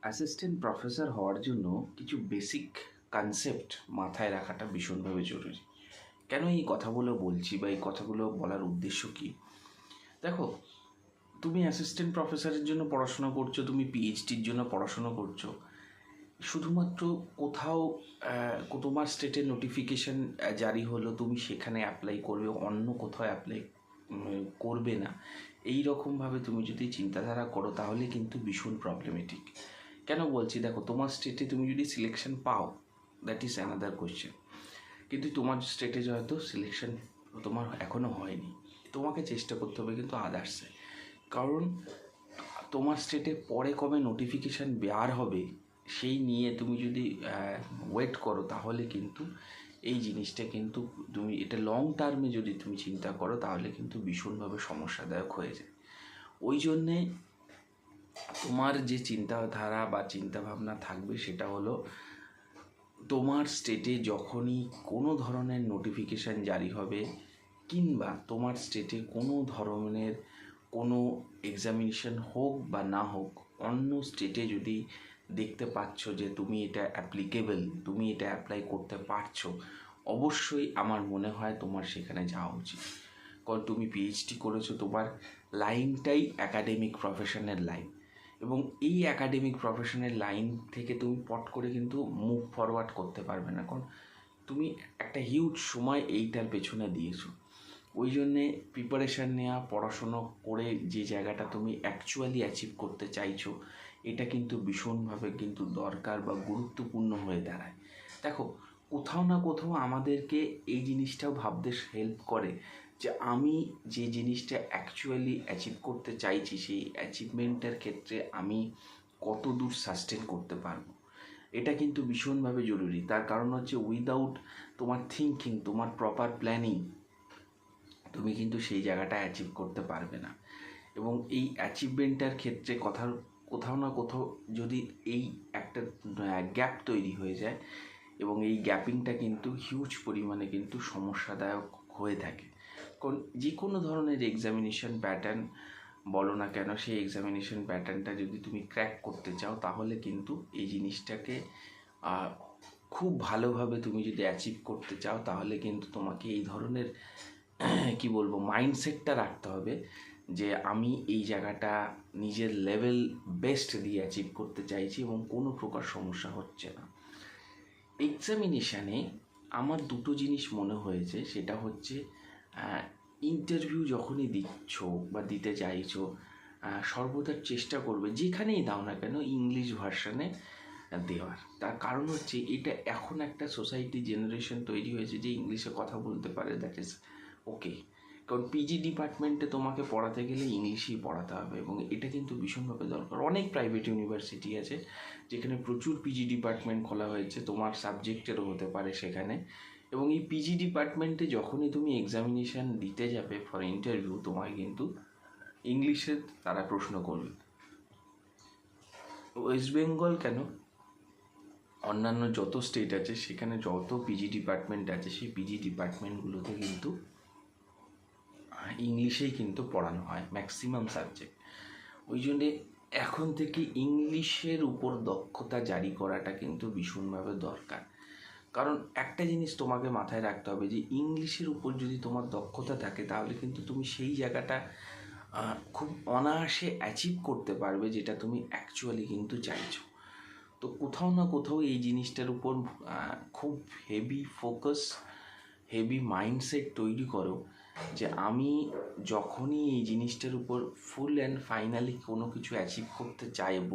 Assistant professor হওয়ার জন্য কিছু বেসিক কনসেপ্ট মাথায় রাখাটা ভীষণভাবে জরুরি। কেন এই কথাগুলো বলছি বা এই কথাগুলো বলার উদ্দেশ্য কী? দেখো, তুমি অ্যাসিস্ট্যান্ট প্রফেসরের জন্য পড়াশোনা করছ, তুমি পিএইচডির জন্য পড়াশোনা করছ। শুধুমাত্র কোথাও তোমার স্টেটের নোটিফিকেশন জারি হলো, তুমি সেখানে অ্যাপ্লাই করবে, অন্য কোথাও অ্যাপ্লাই করবে না। এই রকমভাবে তুমি যদি চিন্তাধারা করো, তাহলে কিন্তু ভীষণ প্রবলেমেটিক কেন বলছি? দেখো, তোমার স্টেটে তুমি যদি সিলেকশন পাও দ্যাট ইজ অ্যানাদার কোয়েশ্চেন কিন্তু তোমার স্টেটে হয়তো সিলেকশন তোমার এখনও হয়নি। তোমাকে চেষ্টা করতে হবে কিন্তু আদার্সে কারণ তোমার স্টেটে পরে কবে নোটিফিকেশান বের হবে, সেই নিয়ে তুমি যদি ওয়েট করো, তাহলে কিন্তু এই জিনিসটা কিন্তু তুমি, এটা লং টার্মে যদি তুমি চিন্তা করো, তাহলে কিন্তু ভীষণভাবে সমস্যাদায়ক হয়ে যায়। ওই জন্যে তোমার যে চিন্তাধারা বা চিন্তাভাবনা থাকবে সেটা হলো তোমার স্টেটে যখনই কোনো ধরনের নোটিফিকেশান জারি হবে কিংবা তোমার স্টেটে কোনো ধরনের কোনো এক্সামিনেশন হোক বা না হোক, অন্য স্টেটে যদি দেখতে পাচ্ছ যে তুমি এটা অ্যাপ্লিকেবল তুমি এটা অ্যাপ্লাই করতে পারছ, অবশ্যই আমার মনে হয় তোমার সেখানে যাওয়া উচিত। কারণ তুমি পিএইচডি করেছ, তোমার লাইনটাই একাডেমিক প্রফেশনের লাইন এবং এই একাডেমিক প্রফেশনের লাইন থেকে তুমি পট করে কিন্তু মুভ ফরওয়ার্ড করতে পারবে না। কারণ তুমি একটা হিউজ সময় এইটার পেছনে দিয়েছ। ওই জন্যে প্রিপারেশান নেওয়া পড়াশুনো করে যে জায়গাটা তুমি অ্যাকচুয়ালি অ্যাচিভ করতে চাইছো, এটা কিন্তু ভীষণভাবে কিন্তু দরকার বা গুরুত্বপূর্ণ হয়ে দাঁড়ায়। দেখো, কোথাও না কোথাও আমাদেরকে এই জিনিসটাও ভাবতে হেল্প করে যে আমি যে জিনিসটা অ্যাকচুয়ালি অ্যাচিভ করতে চাইছি, সেই অ্যাচিভমেন্টের ক্ষেত্রে আমি কত দূর সাস্টেন করতে পারব? এটা কিন্তু ভীষণভাবে জরুরি। তার কারণ হচ্ছে উইদাউট তোমার থিঙ্কিং তোমার প্রপার প্ল্যানিং তুমি কিন্তু সেই জায়গাটা অ্যাচিভ করতে পারবে না। এবং এই অ্যাচিভমেন্টটার ক্ষেত্রে কথা কোথাও না কোথাও যদি এই একটা গ্যাপ তৈরি হয়ে যায়, এবং এই গ্যাপিংটা কিন্তু হিউজ পরিমাণে কিন্তু সমস্যাদায়ক হয়ে থাকে। কারণ যে কোনো ধরনের এক্সামিনেশন প্যাটার্ন বলো না কেন, সেই এক্সামিনেশন প্যাটার্নটা যদি তুমি ক্র্যাক করতে চাও, তাহলে কিন্তু এই জিনিসটাকে খুব ভালোভাবে তুমি যদি অ্যাচিভ করতে চাও, তাহলে কিন্তু তোমাকে এই ধরনের, কি বলব মাইন্ডসেটটা রাখতে হবে যে আমি এই জায়গাটা নিজের লেভেল বেস্ট দিয়ে অ্যাচিভ করতে চাইছি এবং কোনো প্রকার সমস্যা হচ্ছে না। এক্সামিনেশানে আমার দুটো জিনিস মনে হয়েছে, সেটা হচ্ছে ইন্টারভিউ যখনই দিচ্ছ বা দিতে চাইছো সর্বদা চেষ্টা করবে, যেখানেই দাও না কেন ইংলিশ ভার্সানে দেওয়ার। তার কারণ হচ্ছে এটা এখন একটা সোসাইটি জেনারেশন তৈরি হয়েছে যে ইংলিশে কথা বলতে পারে দ্যাট ইজ ওকে কারণ পিজি ডিপার্টমেন্টে তোমাকে পড়াতে গেলে ইংলিশেই পড়াতে হবে এবং এটা কিন্তু ভীষণভাবে দরকার। অনেক প্রাইভেট ইউনিভার্সিটি আছে যেখানে প্রচুর পিজি ডিপার্টমেন্ট খোলা হয়েছে, তোমার সাবজেক্টেরও হতে পারে সেখানে। এবং এই পিজি ডিপার্টমেন্টে যখনই তুমি এক্সামিনেশান দিতে যাবে ফর ইন্টারভিউ তোমায় কিন্তু ইংলিশে তারা প্রশ্ন করবে। ওয়েস্ট বেঙ্গল কেন? অন্যান্য যত স্টেট আছে, সেখানে যত পিজি ডিপার্টমেন্ট আছে, সেই পিজি ডিপার্টমেন্টগুলোতে কিন্তু ইংলিশেই কিন্তু পড়ানো হয় ম্যাক্সিমাম সাবজেক্ট ওই জন্যে এখন থেকে ইংলিশের উপর দক্ষতা জারি করাটা কিন্তু ভীষণভাবে দরকার। কারণ একটা জিনিস তোমাকে মাথায় রাখতে হবে যে ইংলিশের উপর যদি তোমার দক্ষতা থাকে, তাহলে কিন্তু তুমি সেই জায়গাটা খুব অনায়াসে অ্যাচিভ করতে পারবে যেটা তুমি অ্যাকচুয়ালি কিন্তু চাইছো। তো কোথাও না কোথাও এই জিনিসটার উপর খুব হেভি ফোকাস হেভি মাইন্ডসেট তৈরি করো যে আমি যখনই এই জিনিসটার উপর ফুল অ্যান্ড ফাইনালি কোনো কিছু অ্যাচিভ করতে চাইব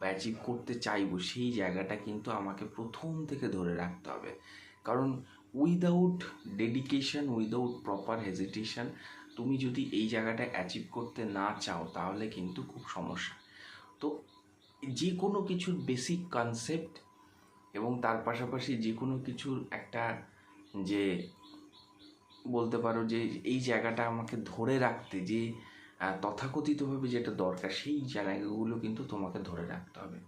অ্যাচিভ করতে চাইব, সেই জায়গাটা কিন্তু আমাকে প্রথম থেকে ধরে রাখতে হবে। কারণ without dedication without proper hesitation তুমি যদি এই জায়গাটা অ্যাচিভ করতে না চাও, তাহলে কিন্তু খুব সমস্যা। তো যে কোনো কিছুর বেসিক কনসেপ্ট এবং তার পাশাপাশি যে কোনো কিছুর একটা যে বলতে পারো যে এই জায়গাটা আমাকে ধরে রাখতে, যে তথাকথিতভাবে যেটা দরকার, সেই জায়গাগুলো কিন্তু তোমাকে ধরে রাখতে হবে।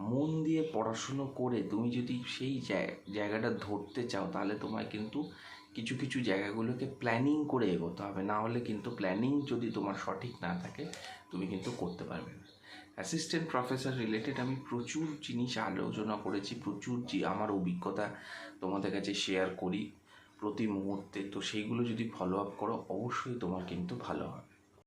মন দিয়ে পড়াশুনো করে তুমি যদি সেই জায়- জায়গাটা ধরতে চাও, তাহলে তোমায় কিন্তু কিছু কিছু জায়গাগুলোকে প্ল্যানিং করে এগোতে হবে। না হলে কিন্তু প্ল্যানিং যদি তোমার সঠিক না থাকে, তুমি কিন্তু করতে পারবে না। অ্যাসিস্ট্যান্ট প্রফেসর রিলেটেড আমি প্রচুর জিনিস আলোচনা করেছি, প্রচুর আমার অভিজ্ঞতা তোমাদের কাছে শেয়ার করি প্রতি মুহূর্তে। তো সেইগুলো যদি ফলো আপ করো, অবশ্যই তোমার কিন্তু ভালো হবে।